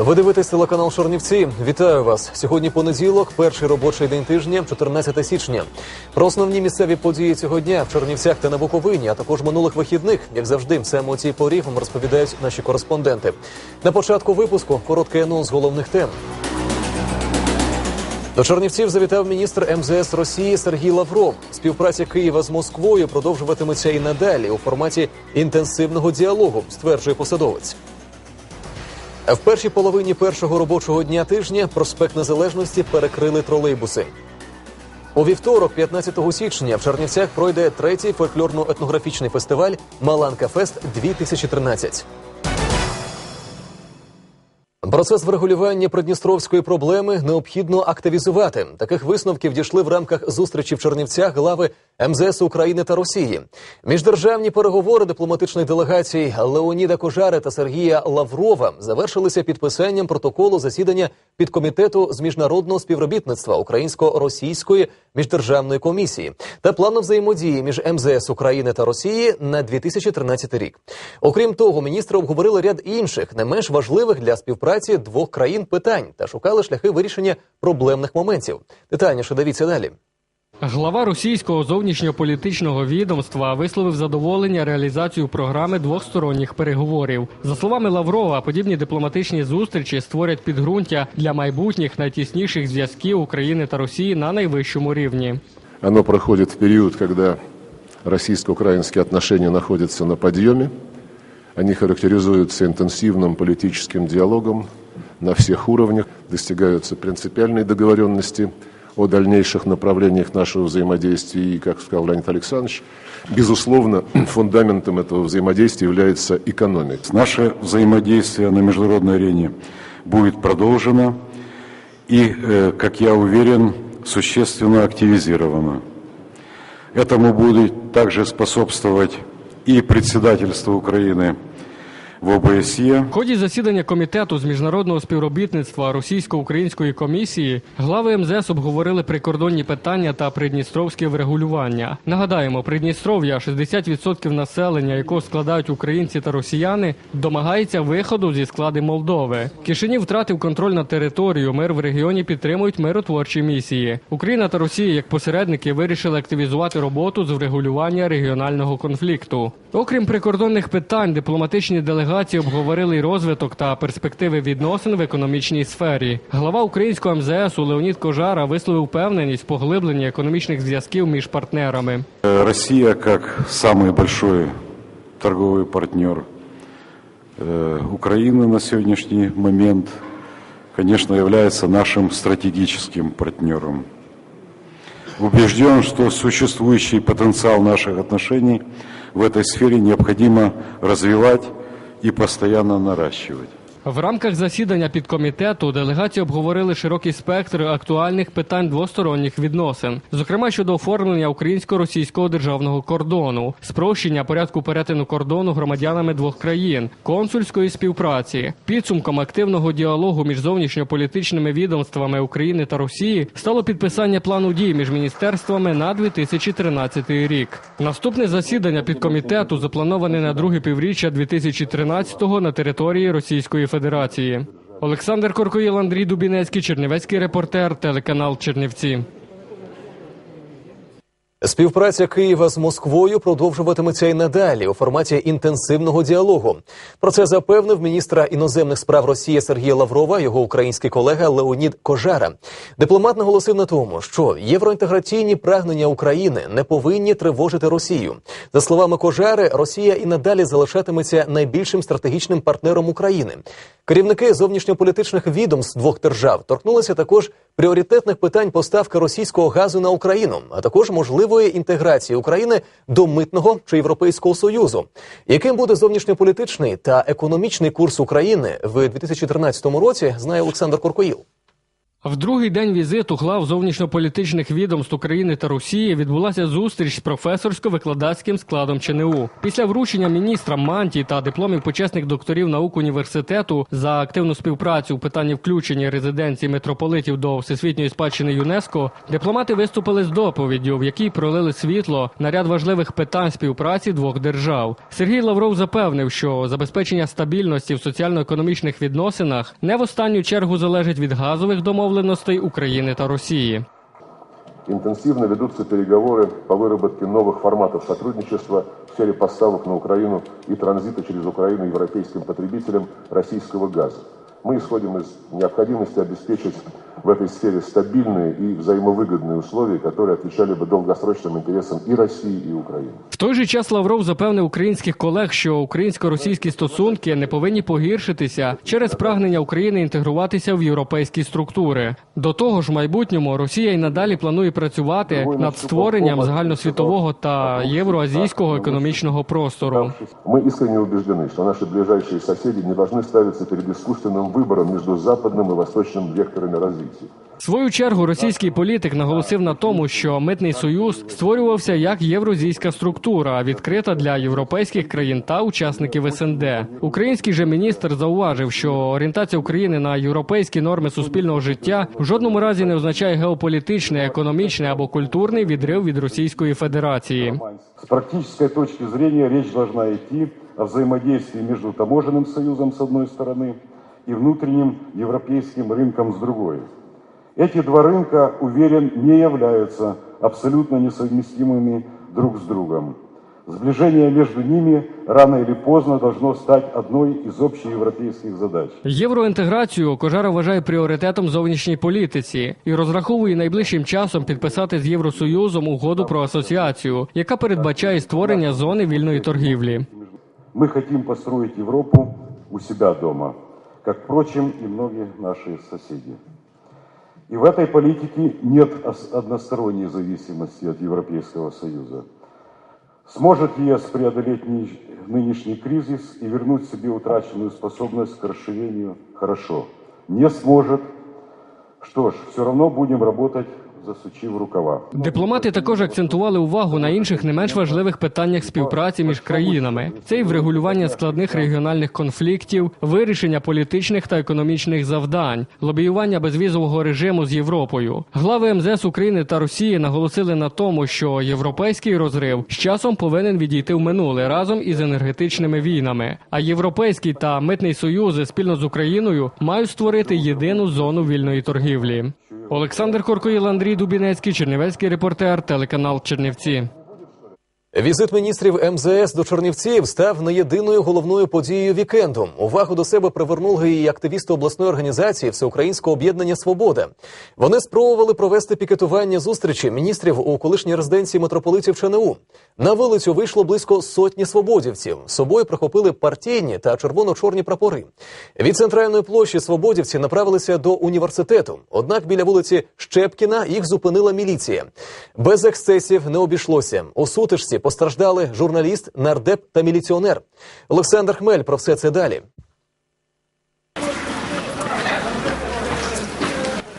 Ви дивитесь телеканал Шорнівці. Вітаю вас. Сьогодні понеділок, перший робочий день тижня, 14 січня. Про основні місцеві події цього дня в Чернівцях та на Буковині, а також минулих вихідних, як завжди, саме у цій вам розповідають наші кореспонденти. На початку випуску короткий анонс головних тем. До Чернівців завітав міністр МЗС Росії Сергій Лавров. Співпраця Києва з Москвою продовжуватиметься і надалі у форматі інтенсивного діалогу, стверджує посадовець. В першій половині першого робочого дня тижня проспект Незалежності перекрили тролейбуси. У вівторок, 15 січня, в Чернівцях пройде третій фольклорно-етнографічний фестиваль Маланка Фест 2013. Процес врегулювання придністровської проблеми необхідно активізувати. Таких висновків дійшли в рамках зустрічі в Чернівцях глави МЗС України та Росії. Міждержавні переговори дипломатичних делегацій Леоніда Кожари та Сергія Лаврова завершилися підписанням протоколу засідання підкомітету з міжнародного співробітництва Українсько-російської міждержавної комісії та плану взаємодії між МЗС України та Росії на 2013 рік. Окрім того, міністри обговорили ряд інших, не менш важливих для співпраці двох країн питань та шукали шляхи вирішення проблемних моментів. Детальніше дивіться далі. Глава російського зовнішньополітичного відомства висловив задоволення реалізацією програми двосторонніх переговорів. За словами Лаврова, подібні дипломатичні зустрічі створять підґрунтя для майбутніх найтісніших зв'язків України та Росії на найвищому рівні. Оно проходит в период, когда российско-украинские отношения находятся на подъеме. Они характеризуются интенсивным политическим диалогом на всех уровнях. Достигаются принципиальные договоренности о дальнейших направлениях нашего взаимодействия. И, как сказал Леонид Александрович, безусловно, фундаментом этого взаимодействия является экономика. Наше взаимодействие на международной арене будет продолжено и, э, как я уверен, существенно активизировано. Этому будет также способствовать и председательство Украины в ОБСЄ. В ході засідання комітету з міжнародного співробітництва російсько-української комісії глави МЗС обговорили прикордонні питання та придністровське врегулювання. Нагадаємо, Придністров'я, 60% населення, якого складають українці та росіяни, домагається виходу зі склади Молдови. Кишинів втратив контроль над територією. Мир в регіоні підтримують миротворчі місії. Україна та Росія, як посередники, вирішили активізувати роботу з врегулювання регіонального конфлікту. Окрім прикордонних питань, дипломатичні делегації обговорили й розвиток та перспективи відносин в економічній сфері. Глава українського МЗС Леонід Кожара висловив впевненість в поглибленні економічних зв'язків між партнерами. Э, Россия, как самый большой торговый партнер э, Украины на сегодняшний момент, конечно, является нашим стратегическим партнером. Убежден, что существующий потенциал наших отношений в этой сфере необходимо развивать и постоянно наращивать. В рамках засідання підкомітету делегації обговорили широкий спектр актуальних питань двосторонніх відносин, зокрема щодо оформлення українсько-російського державного кордону, спрощення порядку перетину кордону громадянами двох країн, консульської співпраці. Підсумком активного діалогу між зовнішньополітичними відомствами України та Росії стало підписання плану дій між міністерствами на 2013 рік. Наступне засідання підкомітету заплановане на друге півріччя 2013-го на території Російської Федерації. Олександр Коркоїл, Андрій Дубінецький, Чернівецький репортер, телеканал Чернівці. Співпраця Києва з Москвою продовжуватиметься і надалі у форматі інтенсивного діалогу. Про це запевнив міністра іноземних справ Росії Сергія Лаврова, його український колега Леонід Кожара. Дипломат наголосив на тому, що євроінтеграційні прагнення України не повинні тривожити Росію. За словами Кожари, Росія і надалі залишатиметься найбільшим стратегічним партнером України. Керівники зовнішньополітичних відомств двох держав торкнулися також пріоритетних питань поставки російського газу на Україну, а також можливої інтеграції України до митного чи європейського союзу. Яким буде зовнішньополітичний та економічний курс України в 2013 році, знає Олександр Коркоїл. В другий день візиту глав зовнішньополітичних відомств України та Росії відбулася зустріч з професорсько-викладацьким складом ЧНУ. Після вручення міністра мантій та дипломів почесних докторів наук університету за активну співпрацю у питанні включення резиденції митрополитів до всесвітньої спадщини ЮНЕСКО, дипломати виступили з доповіддю, в якій пролили світло на ряд важливих питань співпраці двох держав. Сергій Лавров запевнив, що забезпечення стабільності в соціально-економічних відносинах не в останню чергу залежить від газових домовленостей України та Росії. Интенсивно ведутся переговоры по выработке новых форматов сотрудничества в сфере поставок на Украину и транзита через Украину европейским потребителям российского газа. Мы исходим из необходимости обеспечить в этой сфере стабильные и взаимовыгодные условия, которые отвечали бы долгосрочным интересам и России, и Украины. В той же час Лавров запевнив українських колег, що українсько-російські стосунки не повинні погіршитися через прагнення України інтегруватися в європейські структури. До того ж, в майбутньому Росія й надалі планує працювати над створенням загальносвітового та євроазійського економічного простору. Мы искренне убеждены, что наши ближайшие соседи не должны ставиться перед искусственным выбором между западным и восточным векторами свою чергу російський політик наголосив на тому, що митний союз створювався як євразійська структура, відкрита для європейських країн та учасників СНД. Український же міністр зауважив, що орієнтація України на європейські норми суспільного життя в жодному разі не означає геополітичний, економічний або культурний відрив від Російської Федерації. С практической точки зрения речь должна идти о взаимодействии между таможенным союзом с одной стороны и внутренним европейским рынком с другой. Эти два рынка, уверен, не являются абсолютно несовместимыми друг с другом. Сближение между ними рано или поздно должно стать одной из общеевропейских задач. Євроінтеграцію Кожара вважає пріоритетом зовнішній політиці і розраховує найближчим часом підписати з Євросоюзом угоду про асоціацію, яка передбачає створення зони вільної торгівлі. Мы хотим построить Европу у себя дома, Как, впрочем, и многие наши соседи. И в этой политике нет ос- односторонней зависимости от Европейского Союза. Сможет ЕС преодолеть нынеш- нынешний кризис и вернуть себе утраченную способность к расширению? Хорошо. Не сможет. Что ж, все равно будем работать, засучив рукава. Дипломати також акцентували увагу на інших не менш важливих питаннях співпраці між країнами: це й врегулювання складних регіональних конфліктів, вирішення політичних та економічних завдань, лобіювання безвізового режиму з Європою. Глави МЗС України та Росії наголосили на тому, що європейський розрив з часом повинен відійти в минуле разом із енергетичними війнами. А європейський та митний союзи спільно з Україною мають створити єдину зону вільної торгівлі. Олександр Коркоїл, Андрій Дубінецький, Чернівецький репортер, телеканал Чернівці. Візит міністрів МЗС до Чернівців став не єдиною головною подією вікенду. Увагу до себе привернули і активісти обласної організації Всеукраїнського об'єднання Свобода. Вони спробували провести пікетування зустрічі міністрів у колишній резиденції митрополитів ЧНУ. На вулицю вийшло близько сотні свободівців. З собою прихопили партійні та червоно-чорні прапори. Від центральної площі свободівці направилися до університету. Однак біля вулиці Щепкіна їх зупинила міліція. Без ексцесів не обійшлося. У сутичці постраждали журналіст, нардеп та міліціонер. Олександр Хмель про все це далі.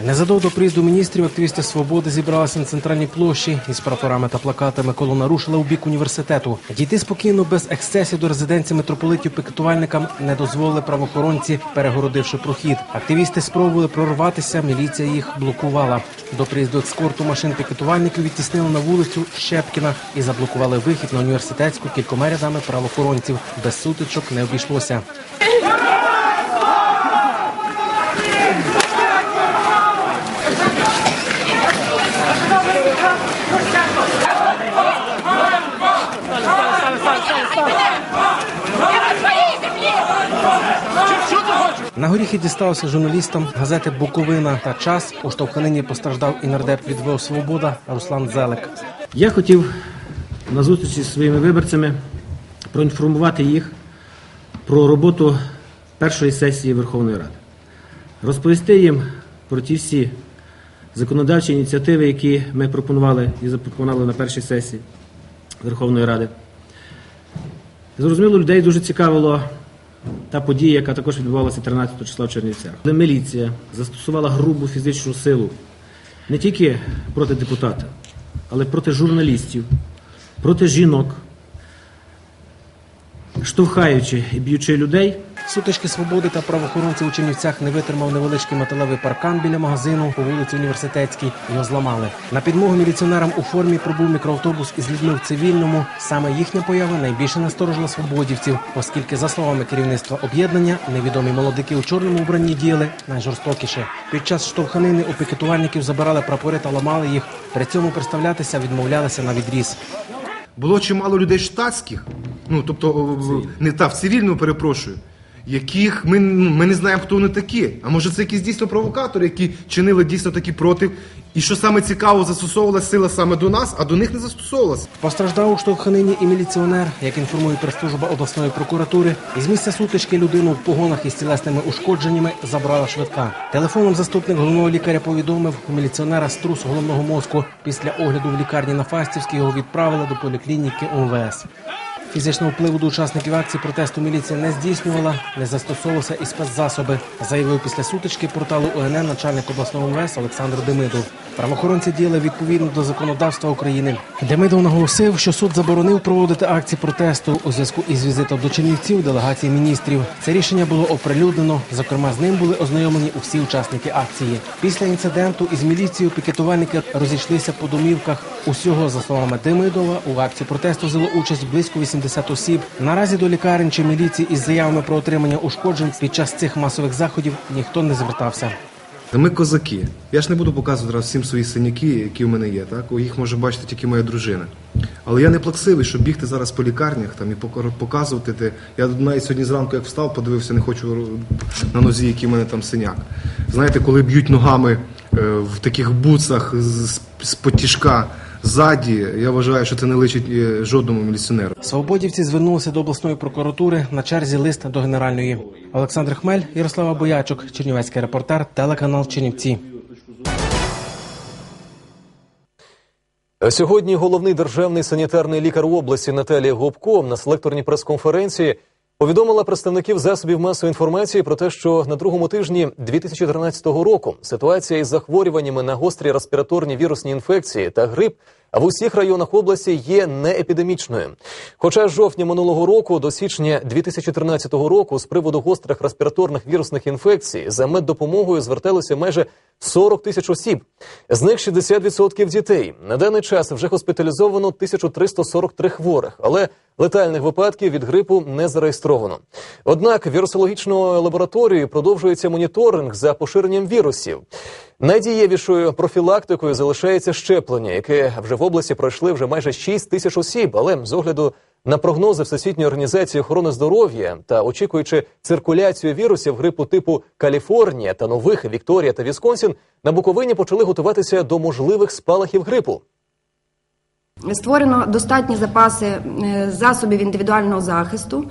Незадовго до приїзду міністрів активісти свободи зібралися на центральній площі із прапорами та плакатами. Колона рушила у бік університету. Дійти спокійно без ексцесів до резиденції митрополитів пікетувальникам не дозволили правоохоронці, перегородивши прохід. Активісти спробували прорватися. Міліція їх блокувала. До приїзду ескорту машин пікетувальників відтіснили на вулицю Щепкіна і заблокували вихід на університетську кількома рядами правоохоронців. Без сутичок не обійшлося. На горіхи дісталося журналістам газети Буковина та час. У штовханині постраждав і нардеп від ВО Свобода Руслан Зелек. Я хотів на зустрічі зі своїми виборцями проінформувати їх про роботу першої сесії Верховної Ради, розповісти їм про ті всі законодавчі ініціативи, які ми пропонували і запропонували на першій сесії Верховної Ради. Зрозуміло, людей дуже цікавило та подія, яка також відбувалася 13 числа в Чернівцях. Де міліція застосувала грубу фізичну силу не тільки проти депутата, але проти журналістів, проти жінок, штовхаючи і б'ючи людей. Сутички свободи та правоохоронців у Чернівцях не витримав невеличкий металевий паркан біля магазину по вулиці Університетській. Його зламали. На підмогу міліціонерам у формі прибув мікроавтобус із людьми в цивільному. Саме їхня поява найбільше насторожила свободівців, оскільки, за словами керівництва об'єднання, невідомі молодики у чорному вбранні діяли найжорстокіше. Під час штовханини у пікетувальників забирали прапори та ламали їх. При цьому представлятися відмовлялися на відріз. Було чимало людей штатських, ну тобто не та в цивільному, перепрошую, яких ми, ми не знаємо, хто вони такі. А може це якісь дійсно провокатори, які чинили дійсно такий проти. І що саме цікаво, застосовувалася сила саме до нас, а до них не застосовувалася. Постраждав у штовханині і міліціонер, як інформує прес-служба обласної прокуратури. Із місця сутички людину в погонах із тілесними ушкодженнями забрала швидка. Телефоном заступник головного лікаря повідомив, у міліціонера струс головного мозку. Після огляду в лікарні на Фастівській його відправили до поліклініки УМВС. Фізичного впливу до учасників акції протесту міліція не здійснювала, не застосовувалися і спецзасоби, заявив після сутички порталу ОНН начальник обласного МВС Олександр Демидов. Правоохоронці діяли відповідно до законодавства України. Демидов наголосив, що суд заборонив проводити акції протесту у зв'язку із візитом до Чернівців делегації міністрів. Це рішення було оприлюднено. Зокрема, з ним були ознайомлені усі учасники акції. Після інциденту із міліцією пікетувальники розійшлися по домівках. Усього за словами Демидова у акції протесту взяло участь близько 80 осіб. Наразі до лікарень чи міліції із заявами про отримання ушкоджень під час цих масових заходів ніхто не звертався. Ми козаки. Я ж не буду показувати зараз всім свої синяки, які в мене є. Так? Їх може бачити тільки моя дружина. Але я не плаксивий, щоб бігти зараз по лікарнях там, і показувати. Те. Я навіть сьогодні зранку, як встав, подивився, не хочу на нозі, який в мене там синяк. Знаєте, коли б'ють ногами е, в таких буцах з, потішка ззаді, я вважаю, що це не личить е, жодному міліціонеру. Свободівці звернулися до обласної прокуратури на черзі лист до генеральної. Олександр Хмель, Ярослава Боячук, Чернівецький репортер, телеканал Чернівці. Сьогодні головний державний санітарний лікар області Наталія Гопко на селекторній прес-конференції повідомила представників засобів масової інформації про те, що на другому тижні 2013 року ситуація із захворюваннями на гострі респіраторні вірусні інфекції та грип в усіх районах області є неепідемічною. Хоча з жовтня минулого року до січня 2013 року з приводу гострих респіраторних вірусних інфекцій за меддопомогою зверталося майже 40 тисяч осіб. З них 60% дітей. На даний час вже госпіталізовано 1343 хворих, але летальних випадків від грипу не зареєстровано. Однак вірусологічною лабораторією продовжується моніторинг за поширенням вірусів. Найдієвішою профілактикою залишається щеплення, яке вже в області пройшли вже майже 6 тисяч осіб. Але з огляду на прогнози Всесвітньої організації охорони здоров'я та очікуючи циркуляцію вірусів грипу типу Каліфорнія та нових Вікторія та Вісконсін, на Буковині почали готуватися до можливих спалахів грипу. Створено достатні запаси е, засобів індивідуального захисту.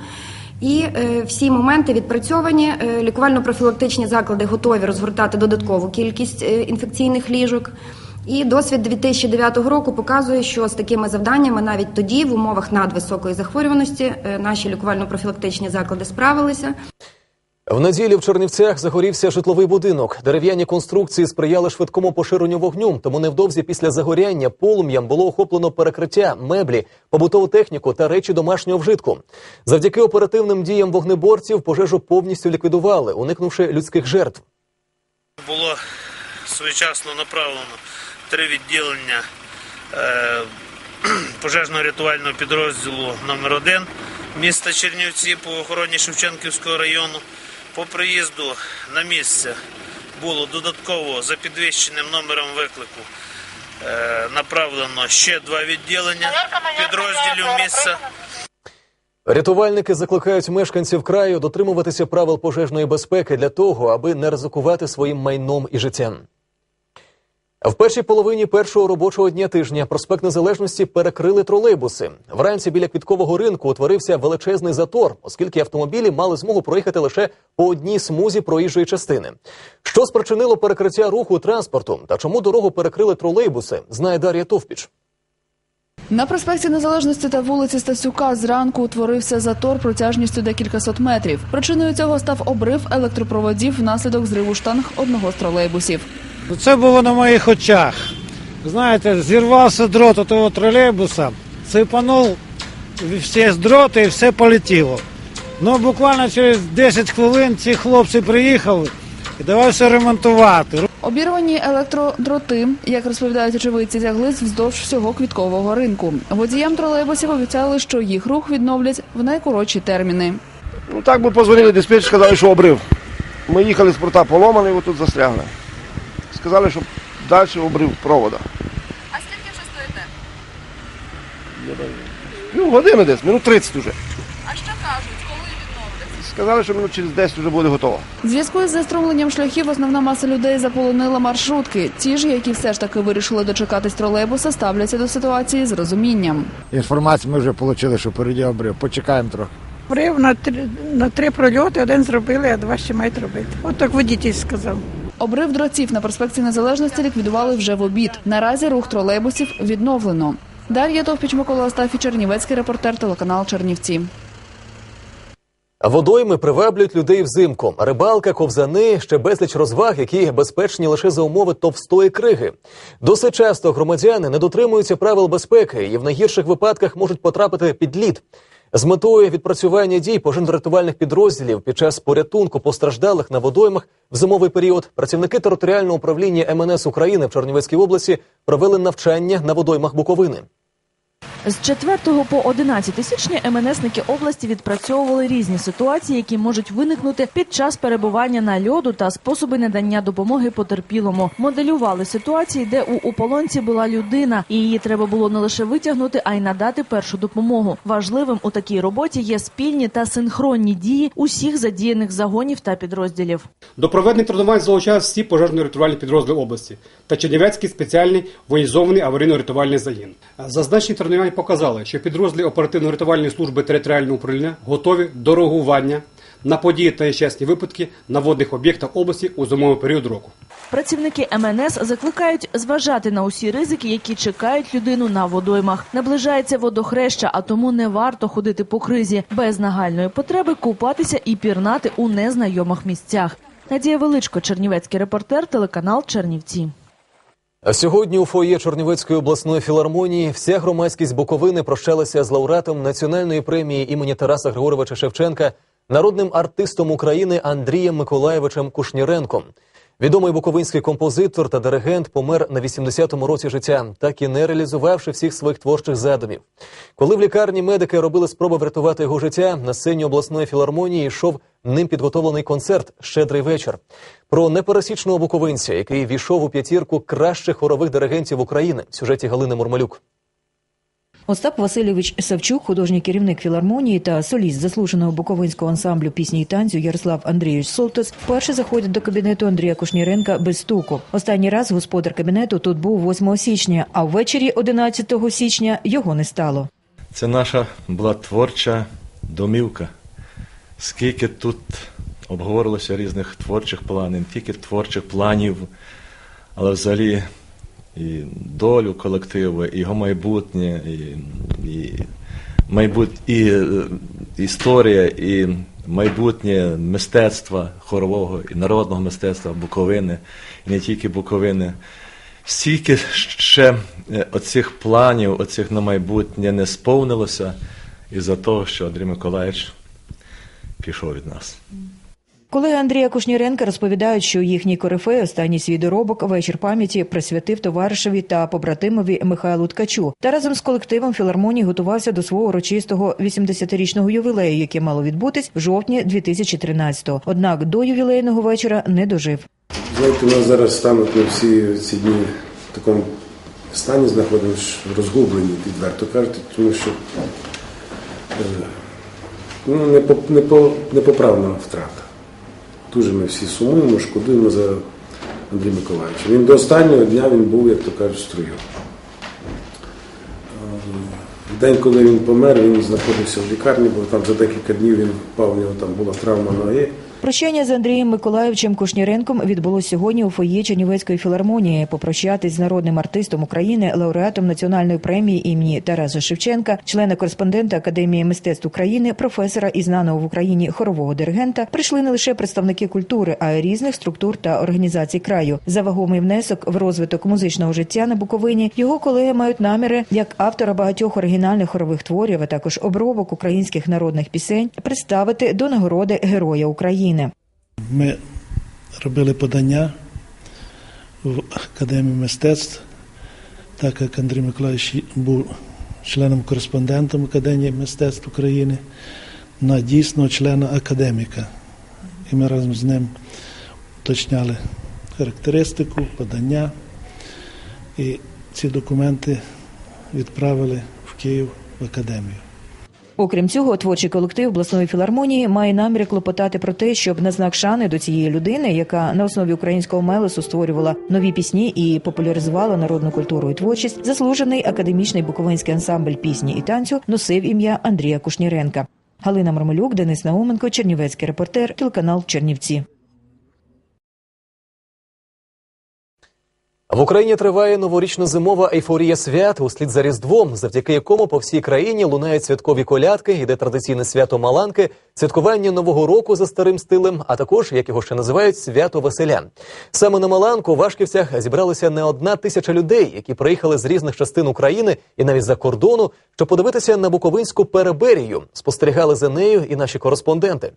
І е, всі моменти відпрацьовані. Е, Лікувально-профілактичні заклади готові розгортати додаткову кількість е, інфекційних ліжок. І досвід 2009 року показує, що з такими завданнями навіть тоді, в умовах надвисокої захворюваності, е, наші лікувально-профілактичні заклади справилися. В неділю в Чернівцях загорівся житловий будинок. Дерев'яні конструкції сприяли швидкому поширенню вогню. Тому невдовзі після загоряння полум'ям було охоплено перекриття, меблі, побутову техніку та речі домашнього вжитку. Завдяки оперативним діям вогнеборців пожежу повністю ліквідували, уникнувши людських жертв. було своєчасно направлено три відділення е, пожежно-рятувального підрозділу номер 1 міста Чернівці по охороні Шевченківського району. По приїзду на місце було додатково за підвищеним номером виклику е, направлено ще два відділення підрозділів місця. Рятувальники закликають мешканців краю дотримуватися правил пожежної безпеки для того, аби не ризикувати своїм майном і життям. В першій половині першого робочого дня тижня проспект Незалежності перекрили тролейбуси. Вранці біля квіткового ринку утворився величезний затор, оскільки автомобілі мали змогу проїхати лише по одній смузі проїжджої частини. Що спричинило перекриття руху транспорту та чому дорогу перекрили тролейбуси, знає Дар'я Товпіч. На проспекті Незалежності та вулиці Стасюка зранку утворився затор протяжністю декількасот метрів. Причиною цього став обрив електропроводів внаслідок зриву штанг одного з тролейбусів. Це було на моїх очах. Знаєте, зірвався дрот у того тролейбуса, сипанув всі дроти і все полетіло. Ну, буквально через 10 хвилин ці хлопці приїхали і давай все ремонтувати. Обірвані електродроти, як розповідають очевидці, тяглись вздовж всього квіткового ринку. Водіям тролейбусів обіцяли, що їх рух відновлять в найкоротші терміни. Ну так би позвонили диспетчер, сказали, що обрив. Ми їхали з порта поломаний, отут застрягли. Сказали, що далі обрив провода. А скільки вже стоїте? Ну, години десь, минут 30 вже. А що кажуть, коли відновлять? Сказали, що минут через 10 вже буде готово. В зв'язку із заструмленням шляхів основна маса людей заполонила маршрутки. Ті ж, які все ж таки вирішили дочекатись тролейбуса, ставляться до ситуації з розумінням. Інформацію ми вже отримали, що переді обрив. Почекаємо трохи. Брив на три, на три прольоти, один зробили, а два ще мають робити. От так водій сказав. Обрив дротів на проспекті Незалежності ліквідували вже в обід. Наразі рух тролейбусів відновлено. Дар'я Товпіч, Микола Остафій, Чернівецький репортер, телеканал Чернівці. Водойми приваблюють людей взимку. Рибалка, ковзани, ще безліч розваг, які безпечні лише за умови товстої криги. Досить часто громадяни не дотримуються правил безпеки і в найгірших випадках можуть потрапити під лід. З метою відпрацювання дій пожежно-рятувальних підрозділів під час порятунку постраждалих на водоймах в зимовий період працівники територіального управління МНС України в Чернівецькій області провели навчання на водоймах Буковини. З 4 по 11 січня МНСники області відпрацьовували різні ситуації, які можуть виникнути під час перебування на льоду та способи надання допомоги потерпілому. Моделювали ситуації, де у ополонці була людина, і її треба було не лише витягнути, а й надати першу допомогу. Важливим у такій роботі є спільні та синхронні дії усіх задіяних загонів та підрозділів. До проведення тренувань залучають всі пожежно-рятувальні підрозділи області та Чернівецький спеціальний воєнізований аварійно-рятувальний загін. Зазначені тренування показали, що підрозділи оперативно-рятувальної служби територіального управління готові до реагування на події та нещасні випадки на водних об'єктах області у зимовий період року. Працівники МНС закликають зважати на усі ризики, які чекають людину на водоймах. Наближається водохреща, а тому не варто ходити по кризі без нагальної потреби купатися і пірнати у незнайомих місцях. Надія Величко, Чернівецький репортер, телеканал Чернівці. Сьогодні у фоє Чернівецької обласної філармонії вся громадськість Буковини прощалася з лауреатом національної премії імені Тараса Григоровича Шевченка, народним артистом України Андрієм Миколаєвичем Кушніренком. Відомий буковинський композитор та диригент помер на 80-му році життя, так і не реалізувавши всіх своїх творчих задумів. Коли в лікарні медики робили спроби врятувати його життя, на сцені обласної філармонії йшов ним підготовлений концерт Щедрий вечір про непересічного буковинця, який війшов у п'ятірку кращих хорових диригентів України в сюжеті Галини Мурмалюк. Остап Васильович Савчук, художній керівник філармонії та соліст заслуженого буковинського ансамблю пісні і танцю Ярослав Андрійович Солтос вперше заходять до кабінету Андрія Кушніренка без стуку. Останній раз господар кабінету тут був 8 січня, а ввечері 11 січня його не стало. Це наша була творча домівка. Скільки тут обговорилося різних творчих планів, тільки творчих планів, але взагалі і долю колективу, і його майбутнє, і, і, майбут, і е, історія, і майбутнє мистецтва хорового і народного мистецтва Буковини, і не тільки Буковини. Стільки ще е, оцих планів, оцих на майбутнє не сповнилося із-за того, що Андрій Миколаївич пішов від нас. Колеги Андрія Кушніренка розповідають, що їхній корифей останній свій доробок вечір пам'яті присвятив товаришеві та побратимові Михайлу Ткачу та разом з колективом філармонії готувався до свого урочистого 80-річного ювілею, яке мало відбутись в жовтні 2013-го. Однак до ювілейного вечора не дожив. Знаєте, у нас зараз стануть на всі ці дні в такому стані знаходимося розгублені, відверто кажучи, тому що е, ну, непо- непо- непоправна втрата. Дуже ми всі сумуємо, шкодуємо за Андрія Миколаївича. Він до останнього дня він був, як то кажуть, струю. Е, В день, коли він помер, він знаходився в лікарні, бо там за декілька днів він впав, у нього там була травма ноги. Прощання з Андрієм Миколаївичем Кушніренком відбулось сьогодні у фоє Чернівецької філармонії. Попрощатись з народним артистом України, лауреатом національної премії імені Тараса Шевченка, члена кореспондента Академії мистецтв України, професора і знаного в Україні хорового диригента, прийшли не лише представники культури, а й різних структур та організацій краю. За вагомий внесок в розвиток музичного життя на Буковині його колеги мають наміри як автора багатьох оригінальних хорових творів, а також обробок українських народних пісень представити до нагороди Героя України. Ми робили подання в Академію мистецтв, так як Андрій Миколаївич був членом-кореспондентом Академії мистецтв України на дійсного члена академіка. І ми разом з ним уточняли характеристику, подання. І ці документи відправили в Київ в академію. Окрім цього, творчий колектив обласної філармонії має намір клопотати про те, щоб на знак шани до цієї людини, яка на основі українського мелесу створювала нові пісні і популяризувала народну культуру і творчість, заслужений академічний буковинський ансамбль пісні і танцю носив ім'я Андрія Кушніренка. Галина Мармелюк, Денис Науменко, Чернівецький репортер, телеканал Чернівці. В Україні триває новорічно-зимова ейфорія свят услід за Різдвом, завдяки якому по всій країні лунають святкові колядки, йде традиційне свято Маланки, святкування Нового року за старим стилем, а також, як його ще називають, свято Василя. Саме на Маланку у Вашківцях зібралися не одна тисяча людей, які приїхали з різних частин України і навіть за кордону, щоб подивитися на Буковинську переберію. Спостерігали за нею і наші кореспонденти.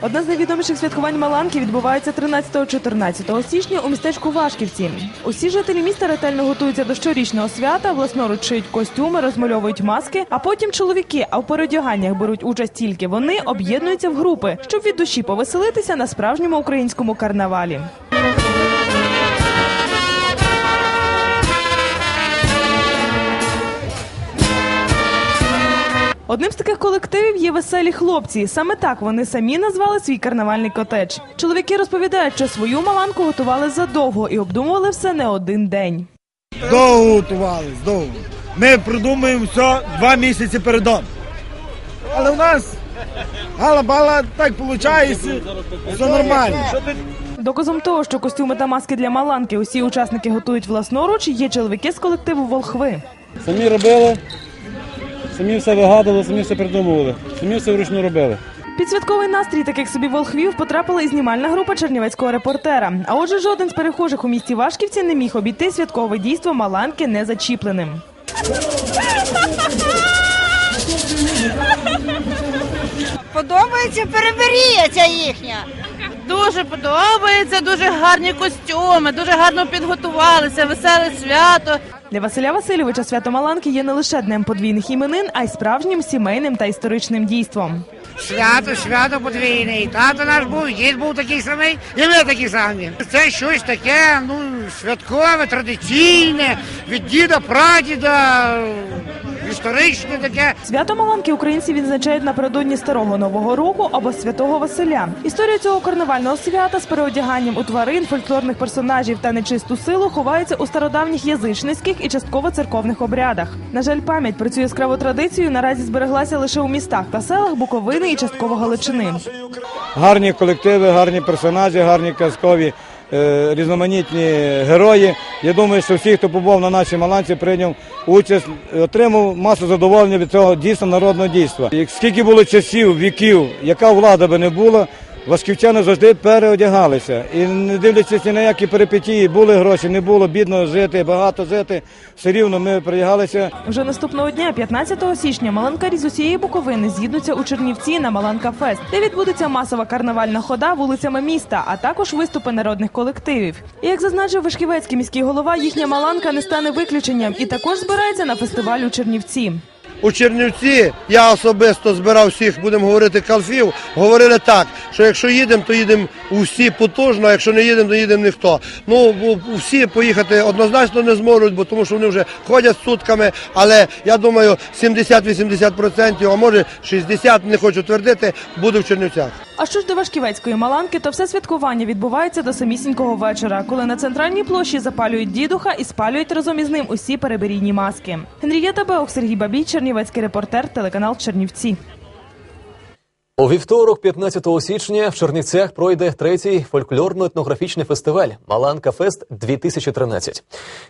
Одне з найвідоміших святкувань Маланки відбувається 13-14 січня у містечку Вашківці. Усі жителі міста ретельно готуються до щорічного свята, власноруч шиють костюми, розмальовують маски, а потім чоловіки, а в переодяганнях беруть участь тільки вони, об'єднуються в групи, щоб від душі повеселитися на справжньому українському карнавалі. Одним з таких колективів є веселі хлопці. Саме так вони самі назвали свій карнавальний котедж. Чоловіки розповідають, що свою маланку готували задовго і обдумували все не один день. Довго готувались, довго. Ми придумуємо все два місяці передом. Але в нас гала-бала так виходить, все нормально. Доказом того, що костюми та маски для маланки усі учасники готують власноруч, є чоловіки з колективу Волхви. Самі робили, самі все вигадували, самі все придумували, самі все вручну робили. Під святковий настрій таких собі волхвів потрапила і знімальна група чернівецького репортера. А отже, жоден з перехожих у місті Вашківці не міг обійти святкове дійство Маланки незачіпленим. Подобається переберія ця їхня. Дуже подобається, дуже гарні костюми, дуже гарно підготувалися, веселе свято. Для Василя Васильовича свято Маланки є не лише днем подвійних іменин, а й справжнім сімейним та історичним дійством. Свято, свято подвійне. І Тато наш був, і дід був такий самий, і ми такі самі. Це щось таке, ну, святкове, традиційне, від діда, прадіда, історичне таке. Свято Маланки українці відзначають напередодні старого нового року або святого Василя. Історія цього карнавального свята з переодяганням у тварин, фольклорних персонажів та нечисту силу ховається у стародавніх язичницьких і частково церковних обрядах. На жаль, пам'ять про цю яскраву традицію наразі збереглася лише у містах та селах Буковини і частково Галичини. Гарні колективи, гарні персонажі, гарні казкові, різноманітні герої. Я думаю, що всі, хто побув на нашій маланці, прийняв участь, отримав масу задоволення від цього дійсно народного дійства. Скільки було часів, віків, яка влада би не була, Вашківчани завжди переодягалися. І не дивлячись ні на які перипетії, були гроші, не було, бідно жити, багато жити, все рівно ми передягалися. Вже наступного дня, 15 січня, маланкарі з усієї Буковини з'їдуться у Чернівці на Маланка Фест, де відбудеться масова карнавальна хода вулицями міста, а також виступи народних колективів. І як зазначив Вишківецький міський голова, їхня маланка не стане виключенням і також збирається на фестиваль у Чернівці. У Чернівці я особисто збирав всіх, будемо говорити, калфів. Говорили так, що якщо їдемо, то їдемо усі потужно, а якщо не їдемо, то їдемо ніхто. Ну всі поїхати однозначно не зможуть, бо тому що вони вже ходять сутками. Але я думаю, 70-80%, а може 60%, не хочу твердити, буде в Чернівцях. А що ж до Вашківецької маланки, то все святкування відбувається до самісінького вечора, коли на центральній площі запалюють дідуха і спалюють разом із ним усі переберійні маски. Генрієта Беох, Сергій Бабій, Чернівецький репортер, телеканал Чернівці. У вівторок, 15 січня, в Чернівцях пройде третій фольклорно-етнографічний фестиваль Маланка Фест 2013.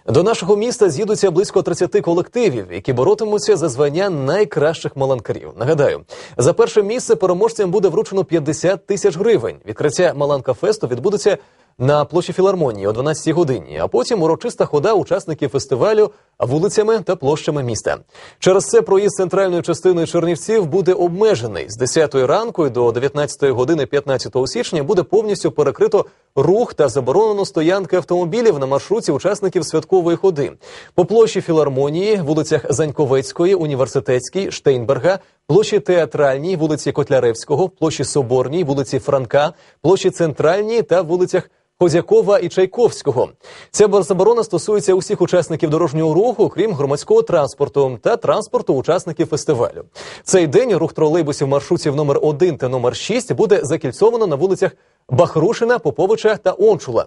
До нашого міста з'їдуться близько 30 колективів, які боротимуться за звання найкращих маланкарів. Нагадаю, за перше місце переможцям буде вручено 50 тисяч гривень. Відкриття Маланка Фесту відбудеться на площі філармонії о 12 годині, а потім урочиста хода учасників фестивалю вулицями та площами міста. Через це проїзд центральною частиною Чернівців буде обмежений з 10 ранку до 19 години 15 січня буде повністю перекрито рух та заборонено стоянки автомобілів на маршруті учасників святкової ходи. По площі філармонії, вулицях Заньковецької, університетській, Штейнберга, площі театральній, вулиці Котляревського, площі Соборній, вулиці Франка, площі Центральній та вулицях Козякова і Чайковського. Ця заборона стосується усіх учасників дорожнього руху, крім громадського транспорту та транспорту учасників фестивалю. Цей день рух тролейбусів маршрутів номер 1 та номер 6 буде закільцовано на вулицях Бахрушина, Поповича та Ончула.